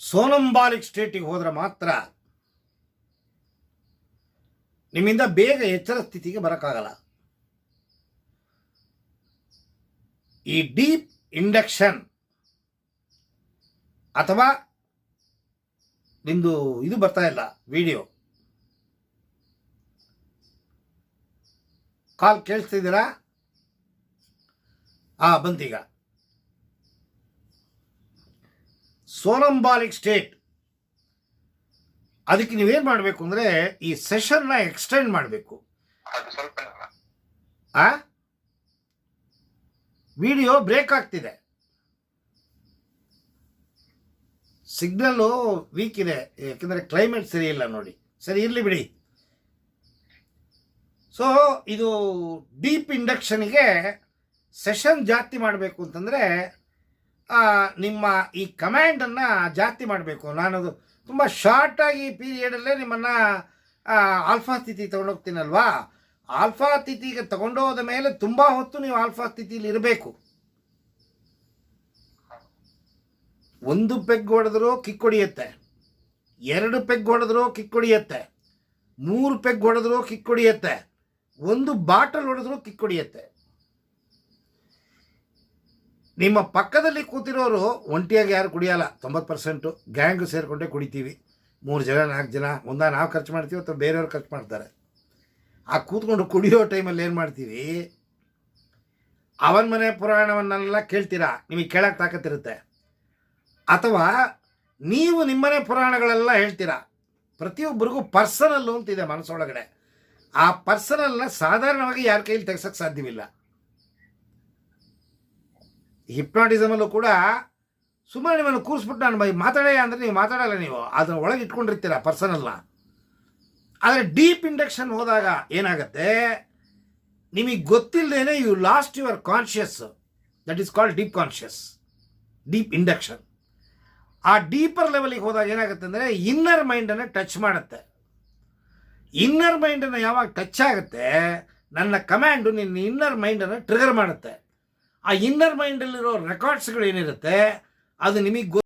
ಸೋನಂಬಾಲಿಕ್ ಸ್ಟೇಟಿಗೆ ಹೋದ್ರೆ ಮಾತ್ರ ನಿಮ್ಮಿಂದ ಬೇಗ ಎಚ್ಚರ ಸ್ಥಿತಿಗೆ ಬರೋಕ್ಕಾಗಲ್ಲ. ಈ ಡೀಪ್ ಇಂಡಕ್ಷನ್ ಅಥವಾ ನಿಂದು ಇದು ಬರ್ತಾ ಇಲ್ಲ, ವಿಡಿಯೋ. ಕಾಲ್ ಕೇಳಿಸ್ತಿದ್ದೀರಾ ಆ ಬಂತೀಗ ಸೋನಂಬಾಲಿಕ್ ಸ್ಟೇಟ್ ಅದಕ್ಕೆ ನೀವೇನು ಮಾಡಬೇಕು ಅಂದರೆ ಈ ಸೆಷನ್ನ ಎಕ್ಸ್ಟೆಂಡ್ ಮಾಡಬೇಕು. ಆ? ವಿಡಿಯೋ ಬ್ರೇಕ್ ಆಗ್ತಿದೆ. ಸಿಗ್ನಲ್ಲು ವೀಕ್ ಇದೆ. ಯಾಕೆಂದರೆ ಕ್ಲೈಮೇಟ್ ಸರಿ ಇಲ್ಲ ನೋಡಿ. ಸರಿ ಇರಲಿ ಬಿಡಿ. ಸೊ ಇದು ಡೀಪ್ ಇಂಡಕ್ಷನ್ಗೆ ಸೆಷನ್ ಜಾಸ್ತಿ ಮಾಡಬೇಕು ಅಂತಂದರೆ ನಿಮ್ಮ ಈ ಕಮ್ಯಾಂಡನ್ನು ಜಾಸ್ತಿ ಮಾಡಬೇಕು. ನಾನದು ತುಂಬ ಶಾರ್ಟಾಗಿ ಪೀರಿಯಡಲ್ಲೇ ನಿಮ್ಮನ್ನು ಆಲ್ಫಾ ಸ್ಥಿತಿ ತೊಗೊಂಡೋಗ್ತೀನಲ್ವಾ ಆಲ್ಫಾ ಸ್ಥಿತಿಗೆ ತಗೊಂಡೋದ ಮೇಲೆ ತುಂಬ ಹೊತ್ತು ನೀವು ಆಲ್ಫಾ ಸ್ಥಿತಿಲಿ ಇರಬೇಕು. ಒಂದು ಪೆಗ್ ಹೊಡೆದ್ರು ಕಿಕ್ ಹೊಡಿಯುತ್ತೆ. ಎರಡು ಪೆಗ್ ಹೊಡೆದ್ರು ಕಿಕ್ ಹೊಡಿಯುತ್ತೆ. ಮೂರು ಪೆಗ್ ಹೊಡೆದ್ರು ಕಿಕ್ ಹೊಡಿಯುತ್ತೆ. ಒಂದು ಬಾಟಲ್ ಹೊಡೆದ್ರು ಕಿಕ್ ಹೊಡಿಯುತ್ತೆ. ನಿಮ್ಮ ಪಕ್ಕದಲ್ಲಿ ಕೂತಿರೋರು ಒಂಟಿಯಾಗಿ ಯಾರು ಕುಡಿಯಲ್ಲ, ತೊಂಬತ್ತು ಪರ್ಸೆಂಟು ಗ್ಯಾಂಗ್ ಸೇರಿಕೊಂಡೇ ಕುಡಿತೀವಿ. ಮೂರು ಜನ, ನಾಲ್ಕು ಜನ, ಒಂದ ನಾವು ಖರ್ಚು ಮಾಡ್ತೀವಿ ಅಥವಾ ಬೇರೆಯವ್ರು ಖರ್ಚು ಮಾಡ್ತಾರೆ. ಆ ಕೂತ್ಕೊಂಡು ಕುಡಿಯೋ ಟೈಮಲ್ಲಿ ಏನು ಮಾಡ್ತೀವಿ? ಅವನ ಮನೆ ಪುರಾಣವನ್ನೆಲ್ಲ ಕೇಳ್ತೀರಾ? ನಿಮಗೆ ಕೇಳಕ್ಕೆ ತಾಕತ್ತಿರುತ್ತೆ ಅಥವಾ ನೀವು ನಿಮ್ಮನೆ ಪುರಾಣಗಳೆಲ್ಲ ಹೇಳ್ತೀರಾ? ಪ್ರತಿಯೊಬ್ಬರಿಗೂ ಪರ್ಸನಲ್ಲು ಅಂತಿದೆ ಮನಸ್ಸೊಳಗಡೆ. ಆ ಪರ್ಸನಲ್ನ ಸಾಧಾರಣವಾಗಿ ಯಾರ ಕೈಲಿ ತೆಗ್ಸೋಕ್ಕೆ ಸಾಧ್ಯವಿಲ್ಲ. ಹಿಪ್ನಾಟಿಸಮಲ್ಲೂ ಕೂಡ ಸುಮ್ಮನೆ ನಿಮ್ಮನ್ನು ಕೂರಿಸ್ಬಿಟ್ಟು ನಾನು ಬೈ ಮಾತಾಡೇ ಅಂದರೆ ನೀವು ಮಾತಾಡಲ್ಲ ನೀವು. ಅದನ್ನ ಒಳಗೆ ಇಟ್ಕೊಂಡಿರ್ತೀರ ಪರ್ಸನಲ್ನ ಆದರೆ ಡೀಪ್ ಇಂಡಕ್ಷನ್ ಹೋದಾಗ ಏನಾಗುತ್ತೆ? ನಿಮಗೆ ಗೊತ್ತಿಲ್ಲದೇನೆ you lost your conscious that is called deep conscious deep induction ಆ ಡೀಪರ್ ಲೆವೆಲಿಗೆ ಹೋದಾಗ ಏನಾಗುತ್ತೆ ಅಂದರೆ ಇನ್ನರ್ ಮೈಂಡನ್ನು ಟಚ್ ಮಾಡುತ್ತೆ. ಇನ್ನರ್ ಮೈಂಡನ್ನು ಯಾವಾಗ ಟಚ್ ಆಗುತ್ತೆ? ನನ್ನ ಕಮ್ಯಾಂಡು ನಿನ್ನ ಇನ್ನರ್ ಮೈಂಡನ್ನು ಟ್ರಿಗರ್ ಮಾಡುತ್ತೆ. ಆ ಇನ್ನರ್ ಮೈಂಡಲ್ಲಿರೋ ರೆಕಾರ್ಡ್ಸ್ಗಳು ಏನಿರುತ್ತೆ ಅದು ನಿಮಗೆ